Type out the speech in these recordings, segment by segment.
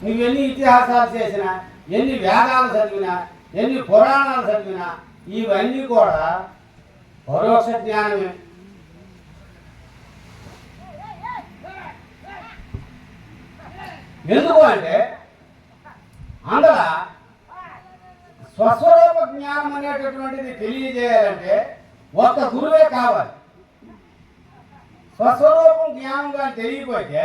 నువ్వు ఎన్ని ఇతిహాసాలు చేసినా ఎన్ని వేదాలు చదివినా ఎన్ని పురాణాలు చదివినా ఇవన్నీ కూడా పరోక్ష జ్ఞానమే. ఎందుకు అంటే అందులో స్వస్వరూప జ్ఞానం అనేటటువంటిది తెలియజేయాలంటే ఒక్క గురువే కావాలి. స్వస్వరూపం జ్ఞానం కానీ తెలియకపోతే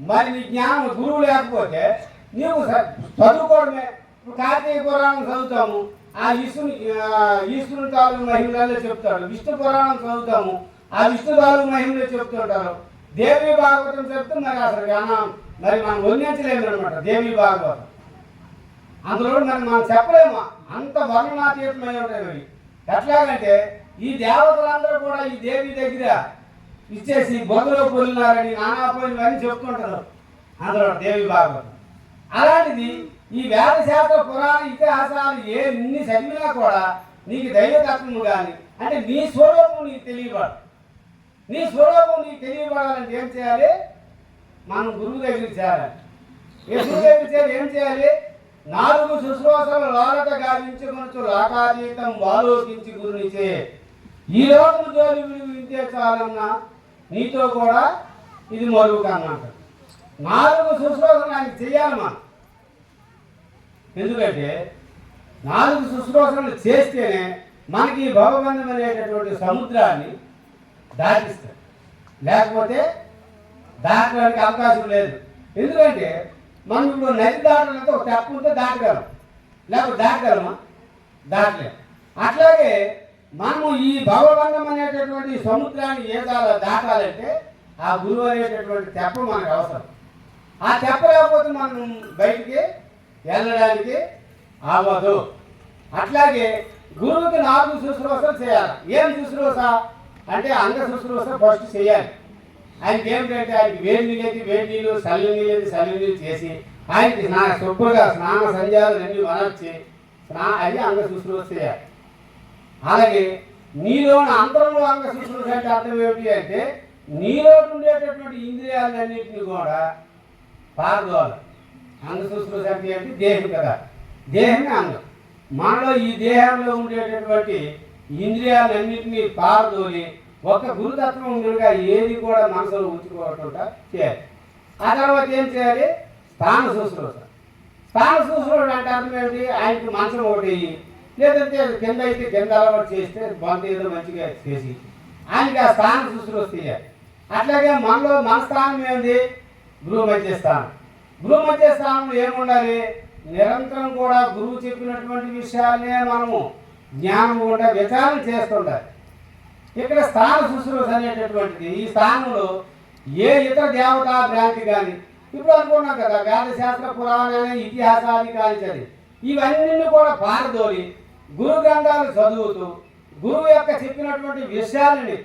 మరి నీ జ్ఞానం గురువు లేకపోతే నీవు చదువుకోవడమే. ఇప్పుడు కార్తీక పురాణం చదువుతాము. ఆ విష్ణు ఆ ఈశ్వరుని తాలూకు మహిమలే చెప్తాడు విష్ణు పురాణం చదువుతాము. ఆ విష్ణు తాలూకు మహిమలో చెప్తుంటారు. దేవి భాగవతం చెప్తే మరి అసలు జ్ఞానం మరి మనం వర్ణించలేము అనమాట దేవి భాగవతం. అందులో మరి మనం చెప్పలేము? అంత వర్ణనాతీతమై ఉంటాయి అవి ఎట్లాగంటే ఈ దేవతలందరూ కూడా ఈ దేవి దగ్గర ఇచ్చేసి బొగ్గలో పొలినారని నానా అని చెప్తుంటారు అందులో దేవి భాగవతం అలాంటిది ఈ వేదశాస్త్ర పురాణ ఇతిహాసాలు ఎన్ని చదివినా కూడా నీకు దైవతత్వము కానీ అంటే నీ స్వరూపం నీకు తెలియబడు. నీ స్వరూపం నీకు తెలియబడాలంటే ఏం చేయాలి? మనం గురువు దగ్గరికి చేరాలి. ఏ గురువు దగ్గరికి చేరి ఏం చేయాలి? నాలుగు శుశ్రూషలు లోలత గావించుకొనొచ్చు లోకాతీతం వాలోకించి గురునిచే ఈ లోకము జోలి విడివి వింటే చాలన్నా నీతో కూడా ఇది మరుగు అన్నమాట. నాలుగు శుశ్రూషలు ఆయనకి చేయాలి ఎందుకంటే నాలుగు శుశ్రూషలు చేస్తేనే మనకి భవబంధం అనేటటువంటి సముద్రాన్ని దాటిస్తాడు లేకపోతే దాటడానికి అవకాశం లేదు. ఎందుకంటే మనం ఇప్పుడు నది దాటాలంటే ఒక తప్పు ఉంటే దాటగలం. లేకపోతే దాటగలమా? దాటలేము అట్లాగే మనము ఈ భగవంతం అనేటటువంటి సముద్రాన్ని ఏ దా- దాటాలంటే ఆ గురువు అనేటటువంటి తెప్ప మనకు అవసరం. ఆ తెప్ప లేకపోతే మనం బయటికి వెళ్ళడానికి అవ్వదు. అట్లాగే గురువుకి నాలుగు శుశ్రూషలు చేయాలి. ఏం శుశ్రూష? అంటే అంగ శుశ్రూష ఫస్ట్ చేయాలి. ఆయనకి ఏమిటంటే ఆయనకి వేడి నీళ్ళకి వేడి నీళ్ళు చల్లి నీళ్ళకి చల్లి నీళ్ళు చేసి ఆయనకి స్నా శుభ్రంగా స్నాన సంధ్యాలు అన్ని వనర్చి స్నా అది అంగ శుశ్రూష చేయాలి. అలాగే నీలోని అంతరంలో అంగ శుశ్రూష అంటే అర్థం ఏమిటి అంటే నీలో ఉండేటటువంటి ఇంద్రియాలన్నింటినీ కూడా పారదోల అంగ శుశ్రూష అంటే ఏంటి దేహం కదా. దేహమే అంగం. మనలో ఈ దేహంలో ఉండేటటువంటి ఇంద్రియాలన్నింటినీ పారదోలి ఒక గురుతత్వం ఉండగా ఏది కూడా మనసులో ఉంచుకోకుండా చేయాలి. ఆ తర్వాత ఏం చేయాలి? స్థాన శుశ్రూష స్థాన శుశ్రూష అంటే అర్థం ఏమిటి? ఆయనకి మంచం ఒకటి. లేదంటే కింద అయితే కింద అలవాటు చేస్తే బంత ఏదో మంచిగా చేసి. ఆయనకి ఆ స్థానం శుశ్రూష వస్తాయి అట్లాగే మనలో మన స్థానం ఏంది? గృహ మధ్య స్థానం. గృహ మధ్య స్థానంలో ఏముండాలి? నిరంతరం కూడా గురువు చెప్పినటువంటి విషయాలనే మనము జ్ఞానం కూడా విచారణ చేస్తుండాలి. ఇక్కడ స్థాన శుశ్రూష అనేటటువంటిది ఈ స్థానంలో ఏ ఇతర దేవతా భ్రాంతి కానీ ఇప్పుడు అనుకున్నాం కదా వేదశాస్త్ర పురాణ ఇతిహాసాలు కానీ ఇవన్నీ కూడా పారదోలి గురు గ్రంథాలు చదువుతూ గురువు యొక్క చెప్పినటువంటి విషయాలని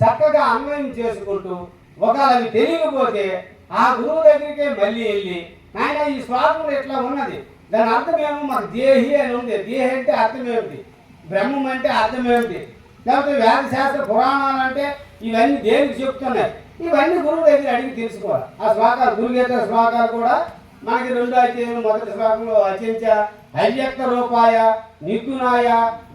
చక్కగా అన్వయం చేసుకుంటూ ఒకవేళ అవి తెలియకపోతే ఆ గురువు దగ్గరికే మళ్ళీ వెళ్ళి ఆయన ఈ శ్వాసంలో ఎట్లా ఉన్నది? దాని అర్థం ఏమో దేహి అని ఉంది. దేహి అంటే అర్థం ఏమిటి? బ్రహ్మం అంటే అర్థం ఏమిటి? లేకపోతే వేదశాస్త్ర పురాణాలు అంటే ఇవన్నీ దేనికి చెప్తున్నాయి? ఇవన్నీ గురువు దగ్గర అడిగి తెలుసుకోవాలి. ఆ శ్లోకాలు గురుగీత శ్లోకాలు కూడా మనకి రెండో అధ్యాయం మొదటి శ్లోకంలో అచించ అవ్యక్త రూపాయ నిపుణాయ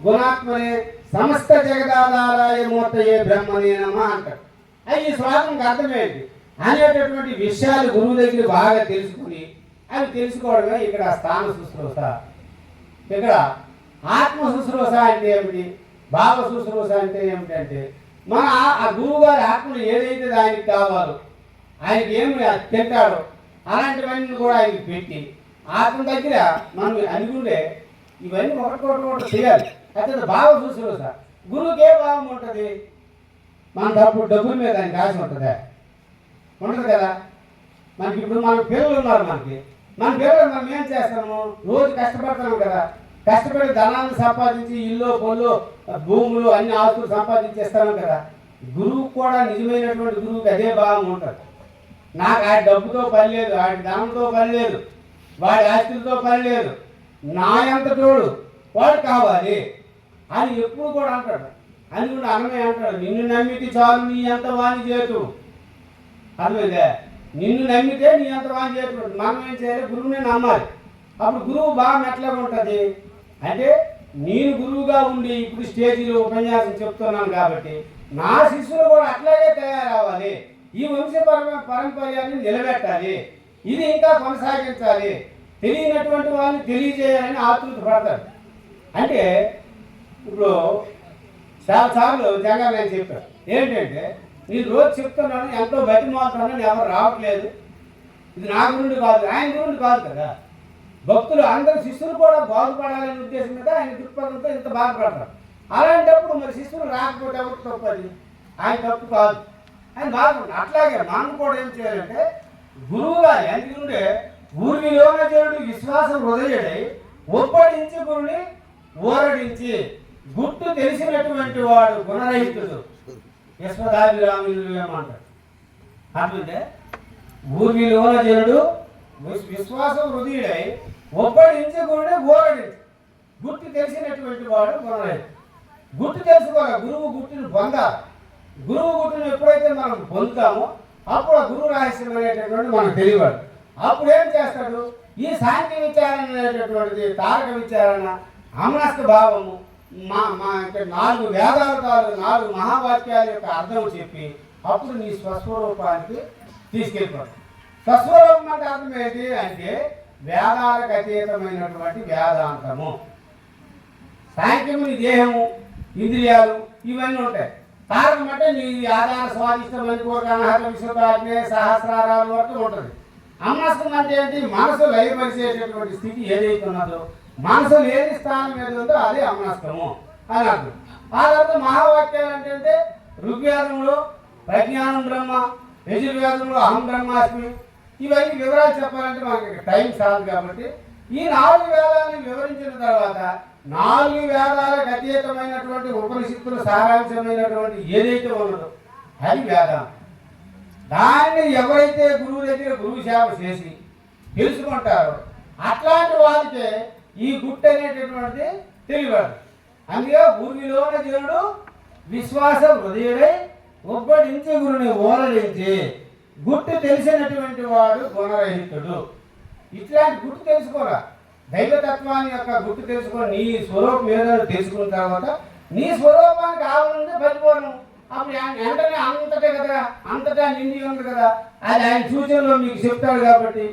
గుణాత్మనే సమస్త జగదాధారాయ మూర్తయే బ్రహ్మనే నమ అంటాడు అవి ఈ శ్లోకంకి అర్థమేంటి? అనేటటువంటి విషయాలు గురువు దగ్గర బాగా తెలుసుకుని అవి తెలుసుకోవడమే ఇక్కడ స్థాన శుశ్రూష. ఇక్కడ ఆత్మ శుశ్రూష అంటే ఏమిటి? భావ శుశ్రూష అంటే ఏమిటంటే మన ఆ- ఆ గురువు గారి ఆత్మలు ఏదైతే ఆయనకి కావాలో ఆయనకి ఏమి తింటాడో అలాంటివన్నీ కూడా ఆయనకి పెట్టి ఆత్మ దగ్గర మనం అనుకుంటే ఇవన్నీ ఒకటి ఒకటి చేయాలి. భావం చూసారు సార్. గురువుకి ఏ భావం ఉంటుంది? మన డబ్బు డబ్బుల మీద ఆయనకి ఆశ ఉంటుందా? ఉండదు కదా? మనకి ఇప్పుడు మన పిల్లలు ఉన్నారు మనకి. మన పిల్లలు మనం ఏం చేస్తాము? రోజు కష్టపడుతున్నాం కదా. కష్టపడి ధనాన్ని సంపాదించి ఇల్లు పొల్లు భూములు అన్ని ఆస్తులు సంపాదించేస్తాము కదా. గురువు కూడా నిజమైనటువంటి గురువుకి అదే భావం ఉంటుంది. నాకు ఆ డబ్బుతో పని లేదు ఆడి ధనంతో పని లేదు వాడి ఆస్తులతో పని లేదు. నా ఎంత తోడు వాడు కావాలి అని ఎప్పుడు కూడా అంటాడు. అని కూడా అనమే అంటాడు నిన్ను నమ్మితే చాలు నీ ఎంత వాణి చేతు. అర్థమైందే? నిన్ను నమ్మితే నీ అంత వాణి చేయకూడదు మనం ఏం చేయాలి? గురువుని నమ్మాలి. అప్పుడు గురువు బాగా ఎట్లా ఉంటుంది? అంటే నేను గురువుగా ఉండి ఇప్పుడు స్టేజీలో ఉపన్యాసం చెప్తున్నాను కాబట్టి నా శిష్యులు కూడా అట్లాగే తయారవ్వాలి. ఈ వంశ పారంపర్యాన్ని నిలబెట్టాలి. ఇది ఇంకా కొనసాగించాలి. తెలియనటువంటి వాళ్ళని తెలియజేయాలని ఆతృత పడతారు. అంటే ఇప్పుడు చాలాసార్లు జగన్ నేను చెప్పాను ఏంటంటే నేను రోజు చెప్తున్నాను ఎంతో బతిమాలుతున్నాను ఎవరు రావట్లేదు. ఇది నా గురుండి కాదు ఆయన గురుండి కాదు కదా. భక్తులు అందరు శిష్యులు కూడా బాగుపడాలనే ఉద్దేశం మీద ఆయన దృక్పథంతో ఇంత బాధపడతారు. అలాంటప్పుడు మరి శిష్యులు రాకపోతే ఎవరు తప్పు అది? ఆయన తప్పు కాదు. అని బాధపడతారు అట్లాగే మనం కూడా ఏం చేయాలంటే గురువు గారి ఎందుకంటే ఊరి యోగచేయుడు విశ్వాసం హృదయుడై ఒప్పడించి గురుని ఊరడించి గుట్టు తెలిసినటువంటి వాడు గుణరహితుడు. యశ్వదాభిరాములు ఏమంటాడు అట్లంటే ఊర్మిలోన జనుడు విశ్వాసం హృదయుడై ఒప్పడించి గురుని ఊరడించి గుర్తు తెలిసినటువంటి వాడు గుణరహితుడు. గుర్తు తెలుసుకోవాలి గురువు గుర్తుని పొందాలి. గురువు గుర్తుని ఎప్పుడైతే మనం పొందుతామో అప్పుడు ఆ గురువు రహస్యం అనేటటువంటి మనకు తెలియవాడు అప్పుడు ఏం చేస్తాడు? ఈ సాంఖ్య విచారణ అనేటటువంటిది తారక విచారణ అమనస్క భావము మా మా నాలుగు వేదాలు కాదు నాలుగు మహావాక్యాల యొక్క అర్థం చెప్పి అప్పుడు నీ స్వస్వరూపానికి తీసుకెళ్ళిపోతాడు స్వస్వరూపం అంటే అర్థం ఏంటి అంటే వేదాలకు అతీతమైనటువంటి వేదాంతము. సాంఖ్యము నీ దేహము ఇంద్రియాలు ఇవన్నీ ఉంటాయి. కారణం అంటే నీ ఆధార స్వాదిష్టం అనుకోక అనహత విశ్వప్రాజ్ఞ సహస్రారాల వరకు ఉంటుంది. అమ్మస్తం అంటే ఏంటి? మనసు లయపరిచేటటువంటి స్థితి ఏదైతే ఉన్నదో మనసు లేని స్థానం ఏది ఉందో అదే అమ్మనస్తము అని అర్థం. ఆ తర్వాత మహావాక్యాలు అంటే అంటే ఋగ్వేదంలో ప్రజ్ఞానం బ్రహ్మ యజుర్వేదంలో అహం బ్రహ్మాస్మి. ఇవన్నీ వివరాలు చెప్పాలంటే మనకి టైం చాలు కాబట్టి ఈ నాలుగు వేదాలను వివరించిన తర్వాత నాలుగు వేదాలకు అతీతమైనటువంటి ఉపనిషత్తులు సారాంశమైనటువంటి ఏదైతే ఉన్నదో అది వేదం దాన్ని ఎవరైతే గురువు దగ్గర గురువు సేవ చేసి తెలుసుకుంటారో అట్లాంటి వారికే ఈ గుట్టు అనేటటువంటిది తెలియదు అందుకే భూమిలోని దేవుడు విశ్వాస హృదయుడై ఒబ్బడించి గురుని ఓరడించి గుట్టు తెలిసినటువంటి వాడు గుణరహితుడు. ఇట్లాంటి గుర్తు తెలుసుకోరా? దైవతత్వాన్ని యొక్క గుర్తు తెలుసుకొని నీ స్వరూపం ఏదో తెలుసుకున్న తర్వాత నీ స్వరూపానికి కావాలంటే పడిపోను అప్పుడు వెంటనే అంతటే కదా అంతటా నిండి ఉంది కదా. అది ఆయన సూచనలో మీకు చెప్తాడు కాబట్టి